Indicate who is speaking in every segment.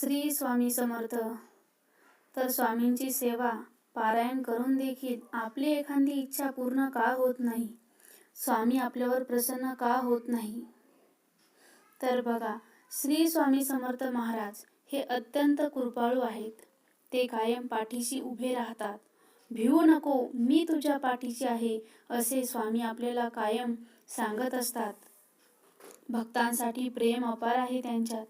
Speaker 1: श्री स्वामी समर्थ. तर स्वामींची सेवा पारायण करून देखील आपली एखादी इच्छा पूर्ण का होत नाही? स्वामी आपल्यावर प्रसन्न का होत नाही? तर बघा श्री स्वामी समर्थ महाराज हे अत्यंत कृपाळू आहेत. ते कायम पाठीशी उभे राहतात. भिवू नको मी तुझ्या पाठीशी आहे असे स्वामी आपल्याला कायम सांगत असतात. भक्तांसाठी प्रेम अपार आहे त्यांच्यात.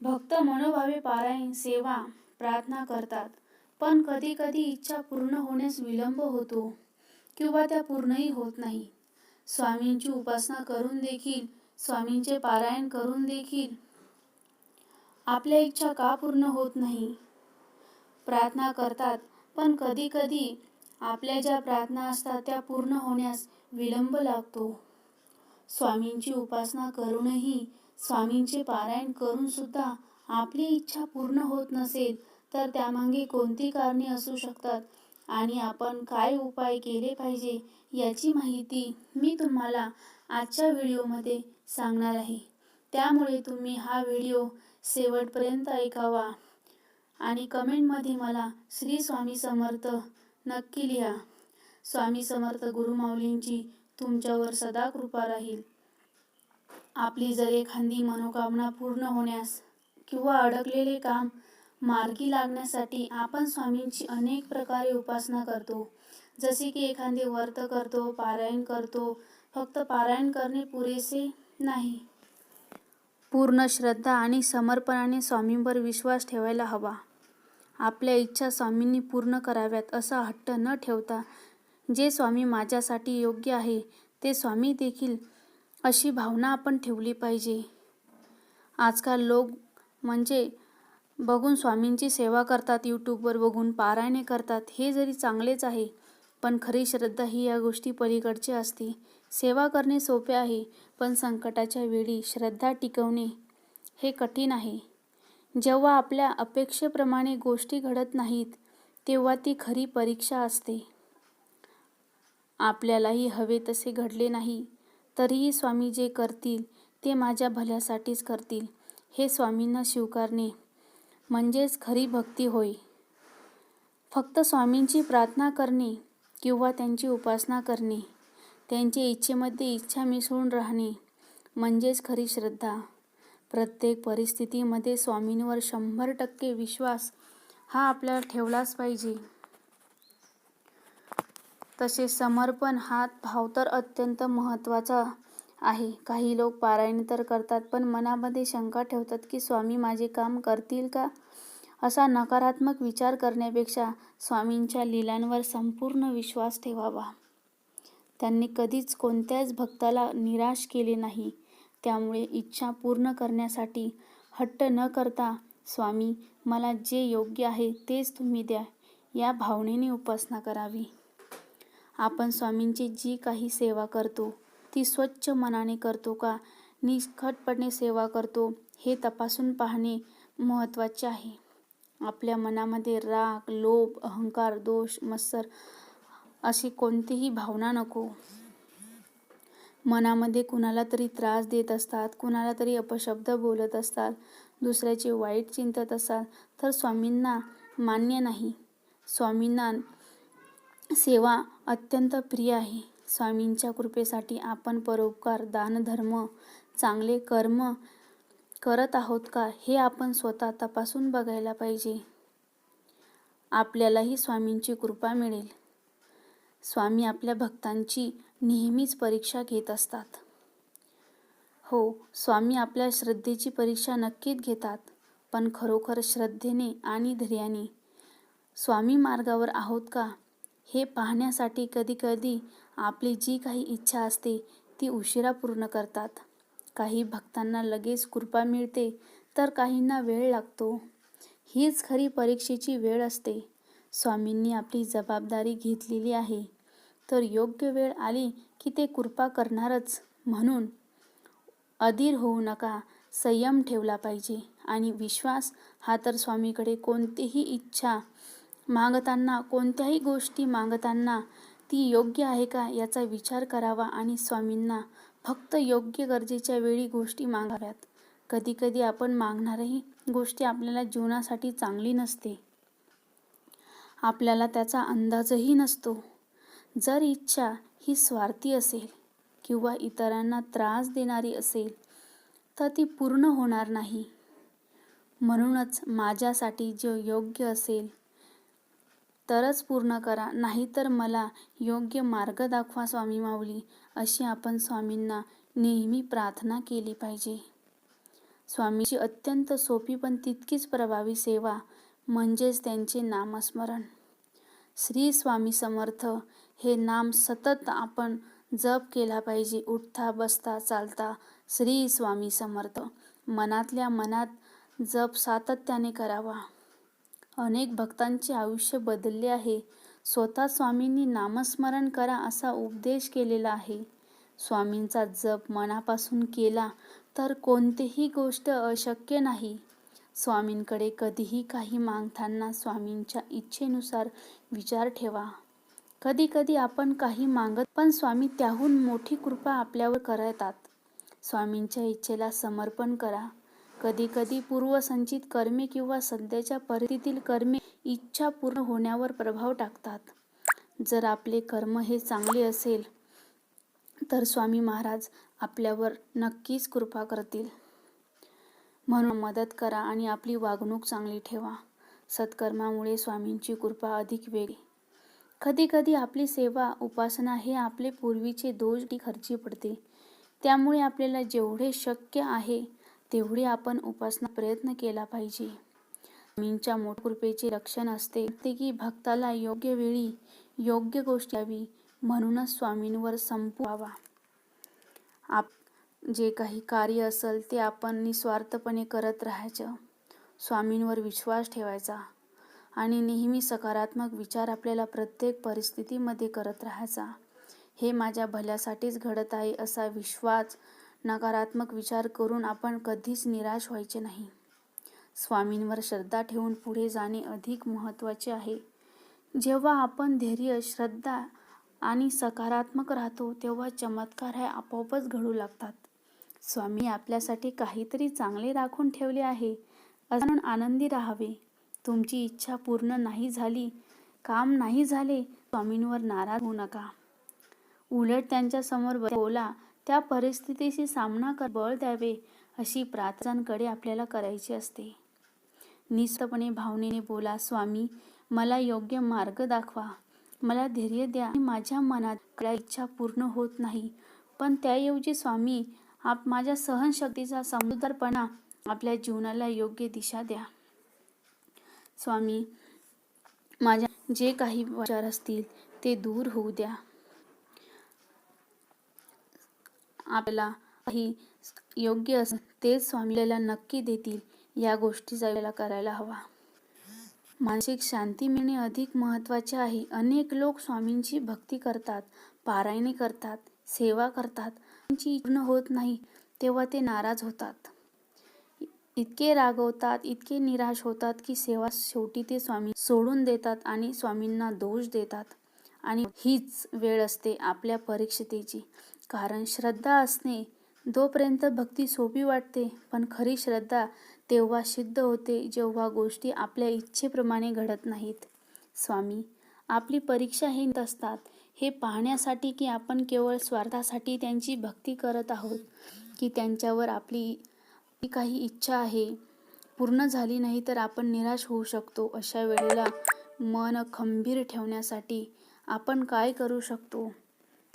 Speaker 1: भक्त मनोभावे पारायण सेवा प्रार्थना करतात. पण कधी कधी इच्छा पूर्ण होण्यास विलंब होतो किंवा त्या पूर्णही होत नाही. स्वामींची उपासना करून देखील स्वामींचे पारायण करून देखील आपल्या इच्छा का पूर्ण होत नाही? प्रार्थना करतात पण कधी कधी आपल्या ज्या प्रार्थना असतात त्या पूर्ण होण्यास विलंब लागतो. स्वामींची उपासना करूनही स्वामींचे पारायण करून सुद्धा आपली इच्छा पूर्ण होत नसेल तर त्यामागे कोणती कारणे असू शकतात? आणि आपण काय उपाय केले पाहिजे याची माहिती मी तुम्हाला आजच्या व्हिडिओमध्ये सांगणार आहे. त्यामुळे तुम्ही हा व्हिडिओ शेवटपर्यंत ऐकावा आणि कमेंटमध्ये मला श्री स्वामी समर्थ नक्की लिहा. स्वामी समर्थ गुरुमाऊलींची तुमच्यावर सदा कृपा राहील. आपली जर एखादी मनोकामना पूर्ण होण्यास किंवा अडकलेले काम मार्गी लागण्यासाठी आपण स्वामींची अनेक प्रकारे उपासना करतो. जसे की एखादे व्रत करतो पारायण करतो फक्त पारायण करणे पुरेसे नाही. पूर्ण श्रद्धा आणि समर्पणाने स्वामींवर विश्वास ठेवायला हवा. आपल्या इच्छा स्वामींनी पूर्ण कराव्यात असा हट्ट न ठेवता जे स्वामी माझ्यासाठी योग्य आहे ते स्वामी देखील अशी भावना आपण ठेवली पाहिजे. आजकाल लोक म्हणजे बघून स्वामींची सेवा करतात यूट्यूबवर बघून पारायणे करतात हे जरी चांगलेच आहे पण खरी श्रद्धा ही या गोष्टी पलीकडची असते. सेवा करणे सोपे आहे पण संकटाच्या वेळी श्रद्धा टिकवणे हे कठीण आहे. जेव्हा आपल्या अपेक्षेप्रमाणे गोष्टी घडत नाहीत तेव्हा ती खरी परीक्षा असते. आपल्यालाही हवे तसे घडले नाही तरीही स्वामी जे करतील ते माझ्या भल्यासाठीच करतील. हे स्वामींना स्वीकारणे म्हणजेच खरी भक्ती होय. फक्त स्वामींची प्रार्थना करणे किंवा त्यांची उपासना करणे त्यांच्या इच्छेमध्ये इच्छा मिसळून राहणे म्हणजेच खरी श्रद्धा. प्रत्येक परिस्थितीमध्ये स्वामींवर शंभर टक्के विश्वास हा आपल्याला ठेवलाच पाहिजे. तसेच समर्पण हा भाव तर अत्यंत महत्त्वाचा आहे. काही लोक पारायण तर करतात पण मनामध्ये शंका ठेवतात की स्वामी माझे काम करतील का? असा नकारात्मक विचार करण्यापेक्षा स्वामींच्या लीलांवर संपूर्ण विश्वास ठेवावा. त्यांनी कधीच कोणत्याच भक्ताला निराश केले नाही. त्यामुळे इच्छा पूर्ण करण्यासाठी हट्ट न करता स्वामी मला जे योग्य आहे तेच तुम्ही द्या. या भावनेने उपासना करावी. आपण स्वामींची जी काही सेवा करतो ती स्वच्छ मनाने करतो का? निष्खटपणे सेवा करतो हे तपासून पाहणे महत्त्वाचे आहे. आपल्या मनामध्ये राग लोभ अहंकार दोष मत्सर अशी कोणतीही भावना नको. मनामध्ये कुणाला तरी त्रास देत असतात कुणाला तरी अपशब्द बोलत असतात दुसऱ्याचे वाईट चिंतत असतात तर स्वामींना मान्य नाही. स्वामींना सेवा अत्यंत प्रिय आहे. स्वामींच्या कृपेसाठी आपण परोपकार दानधर्म चांगले कर्म करत आहोत का हे आपण स्वतः तपासून बघायला पाहिजे. आपल्यालाही स्वामींची कृपा मिळेल. स्वामी आपल्या भक्तांची नेहमीच परीक्षा घेत असतात. हो स्वामी आपल्या श्रद्धेची परीक्षा नक्कीच घेतात पण खरोखर श्रद्धेने आणि धैर्याने स्वामी मार्गावर आहोत का? हे पाहण्यासाठी कधीकधी आपली जी काही इच्छा असते ती उशिरा पूर्ण करतात. काही भक्तांना लगेच कृपा मिळते तर काहींना वेळ लागतो. हीच खरी परीक्षेची वेळ असते. स्वामींनी आपली जबाबदारी घेतलेली आहे. तर योग्य वेळ आली की ते कृपा करणारच म्हणून अधीर होऊ नका संयम ठेवला पाहिजे. आणि विश्वास हा तर स्वामीकडे कोणतीही इच्छा मागताना कोणत्याही गोष्टी मागताना ती योग्य आहे का याचा विचार करावा आणि स्वामींना फक्त योग्य गरजेच्या वेळी गोष्टी मागाव्यात. कधीकधी आपण मागणारही गोष्टी आपल्याला जीवनासाठी चांगली नसते. आपल्याला त्याचा अंदाजही नसतो. जर इच्छा ही स्वार्थी असेल किंवा इतरांना त्रास देणारी असेल तर ती पूर्ण होणार नाही. म्हणूनच माझ्यासाठी जे योग्य असेल तरच पूर्ण करा. नाहीतर मला योग्य मार्ग दाखवा स्वामी माऊली अशी आपण स्वामींना नेहमी प्रार्थना केली पाहिजे. स्वामीची अत्यंत सोपी पण तितकीच प्रभावी सेवा म्हणजेच त्यांचे नामस्मरण. श्री स्वामी समर्थ हे नाम सतत आपण जप केला पाहिजे. उठता बसता चालता श्री स्वामी समर्थ. मनातल्या मनात जप सातत्याने करावा. अनेक भक्तांचे आयुष्य बदलले आहे. स्वतः स्वामींनी नामस्मरण करा असा उपदेश केलेला आहे. स्वामींचा जप मनापासून केला तर कोणतीही गोष्ट अशक्य नाही. स्वामींकडे कधीही काही मागताना स्वामींच्या इच्छेनुसार विचार ठेवा. कधी कधी आपण काही मागत पण स्वामी त्याहून मोठी कृपा आपल्यावर करतात. स्वामींच्या इच्छेला समर्पण करा. कधी कधी पूर्वसंचित कर्मे किंवा सध्याच्या परिस्थितीतील कर्मे इच्छा पूर्ण होण्यावर प्रभाव टाकतात. जर आपले कर्म हे चांगले असेल तर स्वामी महाराज आपल्यावर नक्कीच कृपा करतील. म्हणून मदत करा आणि आपली वागणूक चांगली ठेवा. सत्कर्मामुळे स्वामींची कृपा अधिक वेगळी कधी कधी आपली सेवा उपासना हे आपले पूर्वीचे दोष खर्ची पडते. त्यामुळे आपल्याला जेवढे शक्य आहे तेवढी आपण उपासना प्रयत्न केला पाहिजे. स्वामींच्या मोठ कृपेचे लक्षण असते. ते की भक्ताला योग्य वेळी योग्य गोष्ट यावी म्हणूनच स्वामींवर संपवावा आप जे काही कार्य असेल ते आपण निस्वार्थपणे करत राहायचं. स्वामींवर विश्वास ठेवायचा आणि नेहमी सकारात्मक विचार आपल्याला प्रत्येक परिस्थितीमध्ये करत राहायचा. हे माझ्या भल्यासाठीच घडत आहे असा विश्वास नकारात्मक विचार करून आपण कधीच निराश व्हायचे नाही. स्वामींवर श्रद्धा ठेवून पुढे जाणे अधिक महत्त्वाचे आहे. जेव्हा आपण धैर्य श्रद्धा आणि सकारात्मक राहतो तेव्हा चमत्कार हे आपोआपच घडू लागतात. स्वामी आपल्यासाठी काहीतरी चांगले राखून ठेवले आहे. अजून आनंदी राहावे. तुमची इच्छा पूर्ण नाही झाली काम नाही झाले स्वामींवर नाराज होऊ नका. उलट त्यांच्यासमोर बोला त्या परिस्थितीशी सामना कर बळ द्यावे अशी प्रार्थनांकडे आपल्याला करायची असते. निस्तपणे भावनेने बोला स्वामी मला योग्य मार्ग दाखवा. मला धैर्य द्या. माझ्या मनात इच्छा पूर्ण होत नाही. पण त्याऐवजी स्वामी आप माझ्या सहनशक्तीचा समजूतदारपणा आपल्या जीवनाला योग्य दिशा द्या. स्वामी माझ्या जे काही विचार असतील ते दूर होऊ द्या. आपल्याला काही योग्य असेल तेच स्वामीला नक्की देतील. या गोष्टीचा आपल्याला करायला हवा. मानसिक शांती मिळणे अधिक महत्त्वाचे आहे. अनेक लोक स्वामींची भक्ती करतात पारायणे करतात सेवा करतात. त्यांची पूर्ण होत नाही तेव्हा ते नाराज होतात. इतके रागवतात इतके निराश होतात की सेवा शेवटी ते स्वामी सोडून देतात आणि स्वामींना दोष देतात. आणि हीच वेळ असते आपल्या परीक्षतेची कारण श्रद्धा असणे जोपर्यंत भक्ती सोपी वाटते. पण खरी श्रद्धा तेव्हा सिद्ध होते जेव्हा गोष्टी आपल्या इच्छेप्रमाणे घडत नाहीत. स्वामी आपली परीक्षा हे असतात. हे पाहण्यासाठी की आपण केवळ स्वार्थासाठी त्यांची भक्ती करत आहोत की त्यांच्यावर आपली काही इच्छा आहे पूर्ण झाली नाही तर आपण निराश होऊ शकतो. अशा वेळेला मन खंबीर ठेवण्यासाठी आपण काय करू शकतो?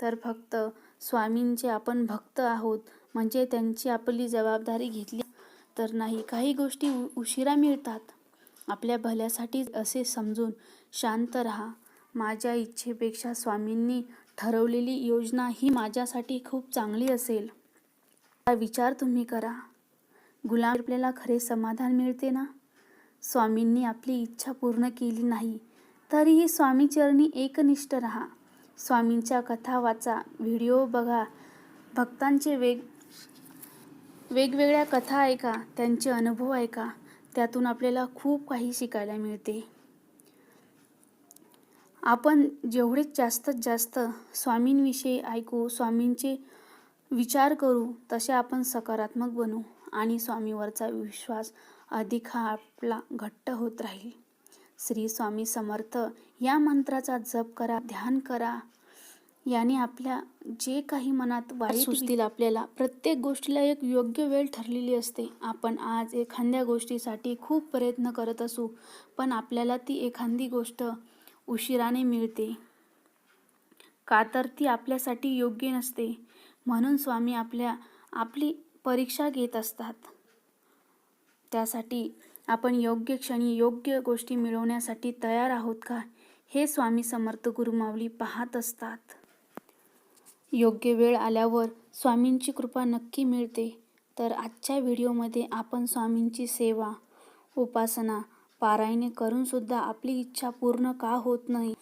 Speaker 1: तर फक्त स्वामींचे आपण भक्त आहोत म्हणजे त्यांची आपली जबाबदारी घेतली तर नाही. काही गोष्टी उशिरा मिळतात. आपल्या भल्यासाठी असे समजून शांत राहा. माझ्या इच्छेपेक्षा स्वामींनी ठरवलेली योजना ही माझ्यासाठी खूप चांगली असेल. हा विचार तुम्ही करा. गुलाम आपल्याला खरे समाधान मिळते ना? स्वामींनी आपली इच्छा पूर्ण केली नाही तरीही स्वामीचरणी एकनिष्ठ राहा. स्वामींच्या कथा वाचा व्हिडिओ बघा. भक्तांचे वेग वेगवेगळ्या कथा ऐका त्यांचे अनुभव ऐका. त्यातून आपल्याला खूप काही शिकायला मिळते. आपण जेवढे जास्तीत जास्त स्वामींविषयी ऐकू स्वामींचे विचार करू तसे आपण सकारात्मक बनू आणि स्वामीवरचा विश्वास अधिक हा आपला घट्ट होत राहील. श्री स्वामी समर्थ या मंत्राचा जप करा ध्यान करा. याने आपल्या जे काही मनात वाईट सुचतील आपल्याला प्रत्येक गोष्टीला एक योग्य वेळ ठरलेली असते. आपण आज एखाद्या गोष्टीसाठी खूप प्रयत्न करत असू पण आपल्याला ती एखादी गोष्ट उशिराने मिळते. का तर ती आपल्यासाठी योग्य नसते. म्हणून स्वामी आपल्या आपली परीक्षा घेत असतात. त्यासाठी आपण योग्य क्षणी योग्य गोष्टी मिळवण्यासाठी तयार आहोत का? हे स्वामी समर्थ गुरुमावली पाहत असतात. योग्य वेळ आल्यावर स्वामींची कृपा नक्की मिळते. तर आजच्या व्हिडिओमध्ये आपण स्वामींची सेवा उपासना पारायणे करूनसुद्धा आपली इच्छा पूर्ण का होत नाही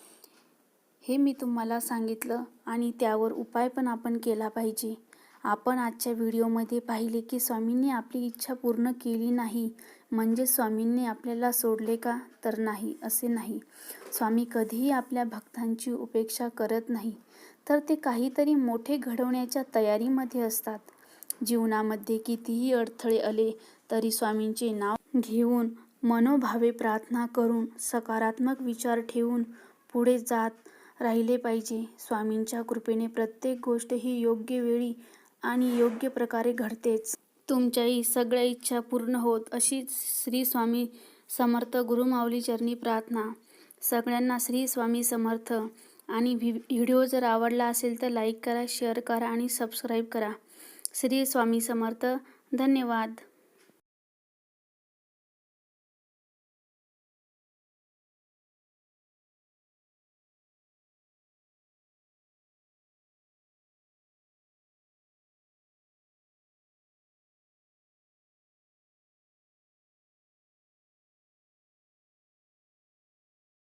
Speaker 1: हे मी तुम्हाला सांगितलं आणि त्यावर उपाय पण आपण केला पाहिजे. आपण आजच्या व्हिडिओमध्ये पाहिले की स्वामींनी आपली इच्छा पूर्ण केली नाही. म्हणजे स्वामींनी आपल्याला सोडले का? तर नाही असे नाही. स्वामी कधीही आपल्या भक्तांची उपेक्षा करत नाही. तर ते काहीतरी मोठे घडवण्याच्या तयारीमध्ये असतात. जीवनामध्ये कितीही अडथळे आले तरी स्वामींचे नाव घेऊन मनोभावे प्रार्थना करून सकारात्मक विचार ठेवून पुढे जात राहिले पाहिजे. स्वामींच्या कृपेने प्रत्येक गोष्ट ही योग्य वेळी आणि योग्य प्रकारे घडतेच. तुमच्याही सगळ्या इच्छा पूर्ण होत अशी श्री स्वामी समर्थ गुरुमाऊली चरणी प्रार्थना. सगळ्यांना श्री स्वामी समर्थ. आणि व्हि व्हिडिओ जर आवडला असेल तर लाईक करा शेअर करा आणि सबस्क्राईब करा. श्री स्वामी समर्थ. धन्यवाद.